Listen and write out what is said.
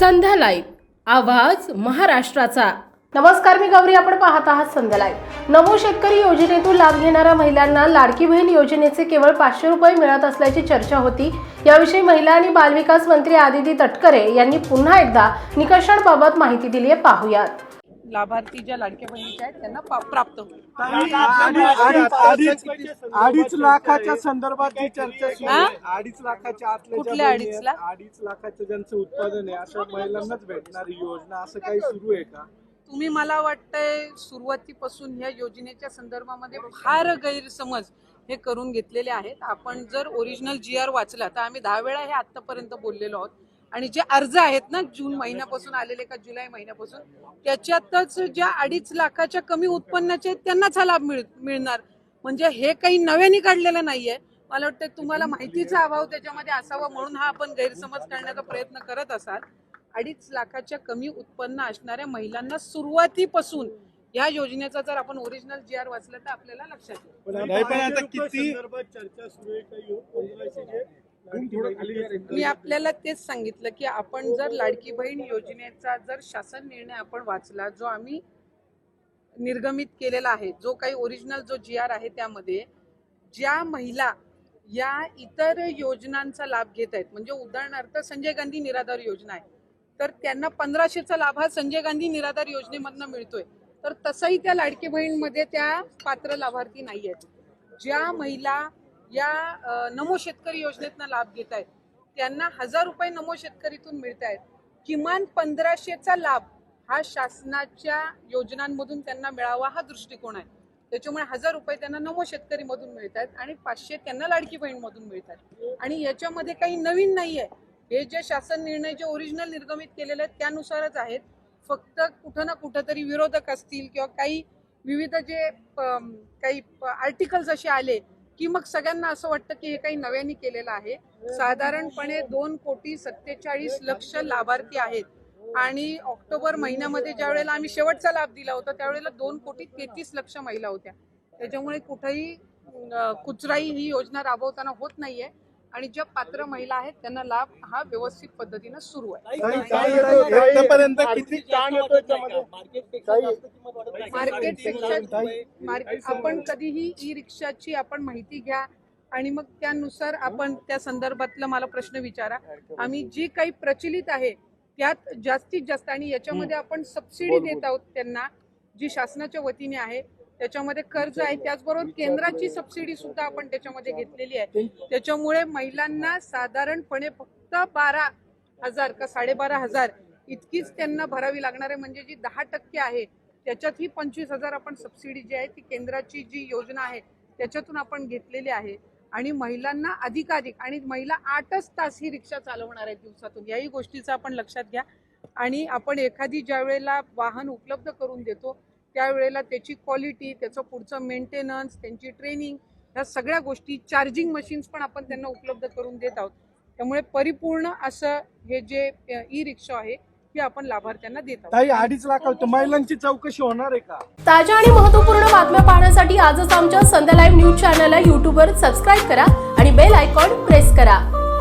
संध्या live. आवाज महाराष्ट्राचा. नमस्कार मी गौरी. आपण पाहत आहात संध्या लाईव्ह. नमो शेतकरी योजनेतून लाभ घेणाऱ्या महिलांना लाडकी बहीण योजनेचे केवळ पाचशे रुपये मिळत असल्याची चर्चा होती. याविषयी महिला आणि बालविकास मंत्री आदिती तटकरे यांनी पुन्हा एकदा निकषांबाबत माहिती दिली आहे पाहुयात. लाभार्थी ज्या लाडक्या बहिणीच्या आहेत त्यांना पा- प्राप्त होईल अडीच लाखाच्या संदर्भात जी चर्चा सुरू आहे? अडीच लाखाच्या आतल्या ज्या कुठल्या बहिणी अडीच लाख? अडीच लाखाचं ज्यांचं उत्पादन आहे अशा महिलांनाच भेटणारी योजना असं काही सुरू आहे का तुम्ही मला वाटतंय सुरुवातीपासून ह्या योजनेच्या संदर्भामध्ये फार गैरसमज हे करून घेतलेले आहेत आपण जर ओरिजिनल जी आर वाचला तर आम्ही दहा वेळा हे आतापर्यंत बोललेलो आहोत आणि जे अर्ज आहेत ना जून महिन्यापासून आलेले का जुलै महिन्यापासून त्याच्यातच ज्या अडीच लाखाच्या कमी उत्पन्नाचे आहेत, त्यांनाच हा लाभ मिळ मिळणार. म्हणजे हे काही नव्याने काढलेलं नाहीये. मला वाटतं तुम्हाला माहितीचा अभाव त्याच्यामध्ये असावा म्हणून हा आपण गैरसमज करण्याचा प्रयत्न करत असाल. अडीच लाखाच्या कमी उत्पन्न असणाऱ्या महिलांना सुरुवातीपासून या योजनेचा जर आपण ओरिजिनल जी आर वाचलं तर आपल्याला लक्षात येईल. नाही पण आता किती चर्चा सुरू आहे का यो- पंधराशे जे लाडकी बहिणी मी आपल्याला तेच सांगितलं की आपण जर लाडकी बहीण योजनेचा जर शासन निर्णय आपण वाचला जो आम्ही निर्गमित केलेला आहे जो काही ओरिजिनल जो जी आर आहे त्यामध्ये ज्या महिला या इतर योजनांचा लाभ घेत आहेत म्हणजे उदाहरणार्थ संजय गांधी निराधार योजना आहे तर त्यांना पंधराशेचा लाभ हा संजय गांधी निराधार योजनेमधनं मिळतोय. तर तसंही त्या लाडकी बहीणमध्ये त्या पात्र लाभार्थी नाही आहेत ज्या महिला या नमो शेतकरी योजनेतनं लाभ घेत आहेत. त्यांना हजार रुपये नमो शेतकरीतून मिळत आहेत. किमान पंधराशेचा लाभ हा शासनाच्या योजनांमधून त्यांना मिळावा हा दृष्टिकोन आहे. त्याच्यामुळे हजार रुपये त्यांना नमो शेतकरी मधून मिळत आहेत आणि पाचशे त्यांना लाडकी बहीण मधून मिळत आहेत. आणि याच्यामध्ये काही नवीन नाही आहे. हे जे शासन निर्णय जे ओरिजिनल निर्गमित केलेले आहेत त्यानुसारच आहेत. फक्त कुठं ना कुठं तरी विरोधक असतील किंवा काही विविध जे काही आर्टिकल्स असे आले की मग सगळ्यांना असं वाटतं की हे काही नव्याने केलेलं आहे. साधारणपणे दोन कोटी सत्तेचाळीस लक्ष लाभार्थी आहेत. आणि ऑक्टोबर महिन्यामध्ये ज्या वेळेला आम्ही शेवटचा लाभ दिला होता त्यावेळेला दोन कोटी तेहतीस लक्ष महिला होत्या. त्याच्यामुळे कुठेही कुचराई ही योजना राबवताना होत नाहीये. आणि ज्या पात्र महिला आहेत त्यांना लाभ हा व्यवस्थित पद्धतीनं सुरू आहे. मार्केटपेक्षा मार्केट आपण कधीही ई रिक्षाची आपण माहिती घ्या आणि मग त्यानुसार आपण त्या संदर्भातला मला प्रश्न विचारा. आम्ही जी काही प्रचलित आहे त्यात जास्तीत जास्त आणि याच्यामध्ये आपण सबसिडी देत आहोत त्यांना जी शासनाच्या वतीने आहे त्याच्यामध्ये कर्ज आहे. त्याचबरोबर केंद्राची सबसिडी सुद्धा आपण त्याच्यामध्ये घेतलेली आहे. त्याच्यामुळे महिलांना साधारणपणे फक्त बारा हजार का साडेबारा हजार इतकीच त्यांना भरावी लागणार आहे. म्हणजे जी दहा टक्के आहे त्याच्यात ही पंचवीस हजार आपण सबसिडी जी आहे ती केंद्राची जी योजना आहे त्याच्यातून आपण घेतलेली आहे. आणि महिलांना अधिकाधिक आणि महिला आठच तास ही रिक्षा चालवणार आहेत दिवसातून. याही गोष्टीचं आपण लक्षात घ्या. आणि आपण एखादी ज्या वेळेला वाहन उपलब्ध करून देतो त्यावेळेला त्याची क्वालिटी त्याचं पुढचं मेंटेनन्स त्यांची ट्रेनिंग ह्या सगळ्या गोष्टी चार्जिंग मशीन्स पण आपण त्यांना उपलब्ध करून देत आहोत. त्यामुळे परिपूर्ण असं हे जे ई रिक्षा आहे हे आपण लाभार्थ्यांना देत आहोत. ताई अडीच लाख महिलांची चौकशी होणार आहे का? ताज्या आणि महत्त्वपूर्ण बातम्या पाहण्यासाठी आजच आमच्या संध्या लाईव्ह न्यूज चॅनलला यूट्यूबवर सबस्क्राईब करा आणि बेल आयकॉन प्रेस करा.